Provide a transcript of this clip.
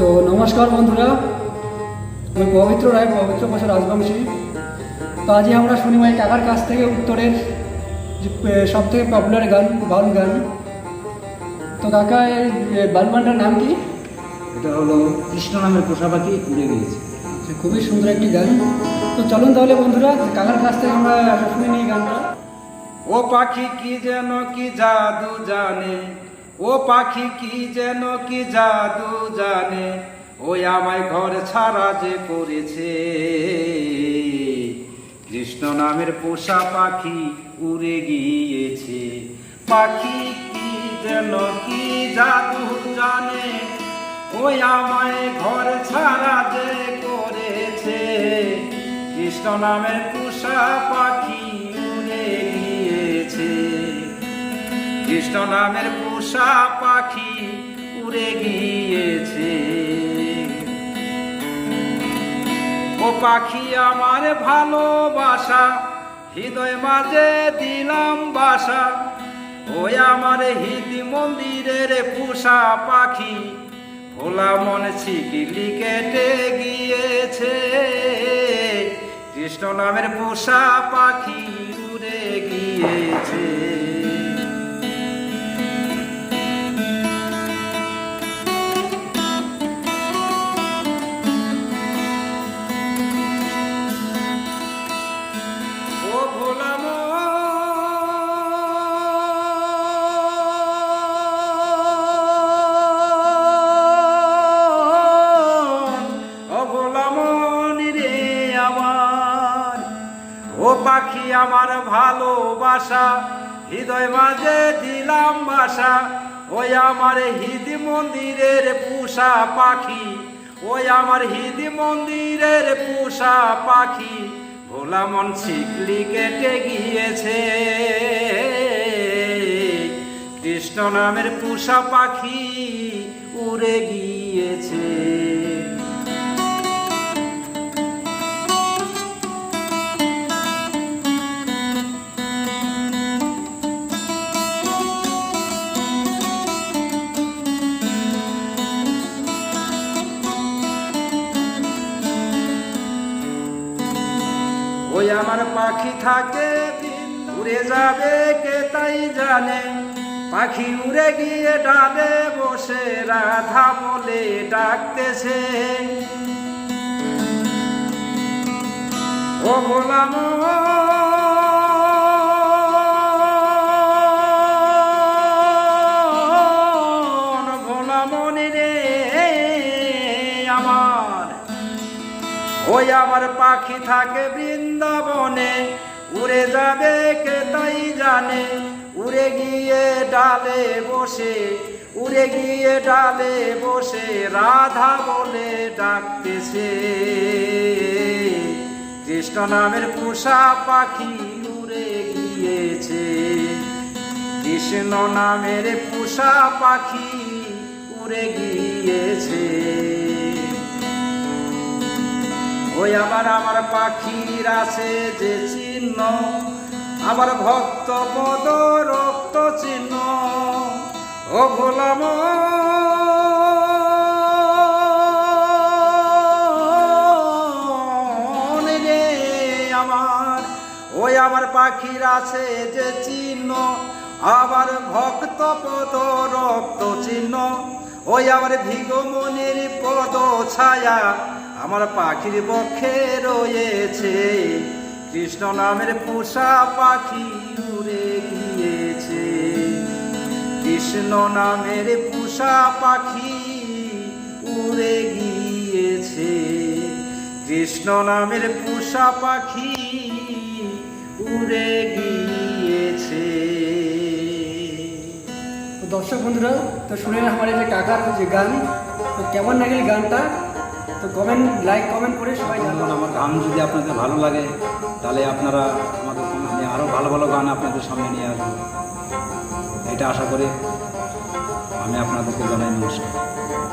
তো নমস্কার বন্ধুরা আমি পবিত্র রায় পবিত্র বছর রাজবংশী। তো আজই আমরা শুনি মাই কাকার কাছ থেকে উত্তরের সব থেকে পপুলার গান বাউল গান। তো কাকা এই বাউল গানটার নাম কি? এটা হলো কৃষ্ণ নামের পোষা পাখি উড়ে গিয়েছে। যে খুবই সুন্দর একটি গান। তো চলুন তাহলে বন্ধুরা কাকার কাছ থেকে আমরা শুনে নিই গানটা। ও পাখি কি যেন কি জাদু জানে ও পাখি কি যেন কি জাদু জানে? ওই আমায় ঘর ছাড়া যে করেছে? কৃষ্ণ নামের পোষা পাখি উড়ে গিয়েছে। পাখি কি যেন কি জাদু জানে? ওই আমায় ঘর ছাড়া যে করেছে? কৃষ্ণ নামের পোষা পাখি উড়ে গিয়েছে। কৃষ্ণ নামের পোষা পাখি উড়ে গিয়েছে। ও পাখি আমার ভালোবাসা, হৃদয় মাঝে দিলাম বাসা। ওই আমার হৃদি মন্দিরের পোষা পাখি, ভোলা মন ছিকিলি কেটে গিয়েছে। কৃষ্ণ নামের পোষা পাখি উড়ে গিয়েছে। পাখি আমার ভালোবাসা, হৃদয় মাঝে দিলাম বাসা ওই আমার হিদি মন্দিরের পুষা পাখি, ওই আমার হিদি মন্দিরের পুষা পাখি। ভোলা মন ছিকলি কেটে গিয়েছে। কৃষ্ণ নামের পুষা পাখি উড়ে গিয়েছে। ওই আমার পাখি থাকে, উড়ে যাবে, কে তাই জানে? পাখি উড়ে গিয়ে ডালে বসে, রাধা বলে ডাকতেছে। ও গোলাম ওই আমার পাখি থাকে বৃন্দাবনে, উড়ে যাবে কে তাই জানে? উড়ে গিয়ে ডালে বসে, উড়ে গিয়ে ডালে বসে রাধা বলে ডাকতেছে। কৃষ্ণ নামের পোষা পাখি উড়ে গিয়েছে। কৃষ্ণ নামের পোষা পাখি উড়ে গিয়েছে। ওই আবার আমার পাখির আছে যে চিহ্ন আমার ভক্ত পদ, রক্ত চিহ্ন। ও গোলাম আমার, ওই আমার পাখির আছে যে চিহ্ন, আবার ভক্ত পদ, রক্ত চিহ্ন। ওই আমার ভিগমনির পদ ছায়া আমার পাখির পক্ষে রয়েছে। কৃষ্ণ নামের পোষা পাখি উড়ে গিয়েছে। কৃষ্ণ নামের পোষা পাখি উড়ে গিয়েছে। কৃষ্ণ নামের পোষা পাখি উড়ে গিয়েছে দর্শক বন্ধুরা, তো শুনে আমার যে কাকার যে গান, তো কেমন লাগে গানটা? তো কমেন্ট লাইক কমেন্ট করে সবাই জানবেন আমার গান যদি আপনাদের ভালো লাগে, তাহলে আপনারা আমাদের আমি আরও ভালো ভালো গান আপনাদের সামনে নিয়ে আসব। এটা আশা করে আমি আপনাদেরকে জানাই নমস্কার।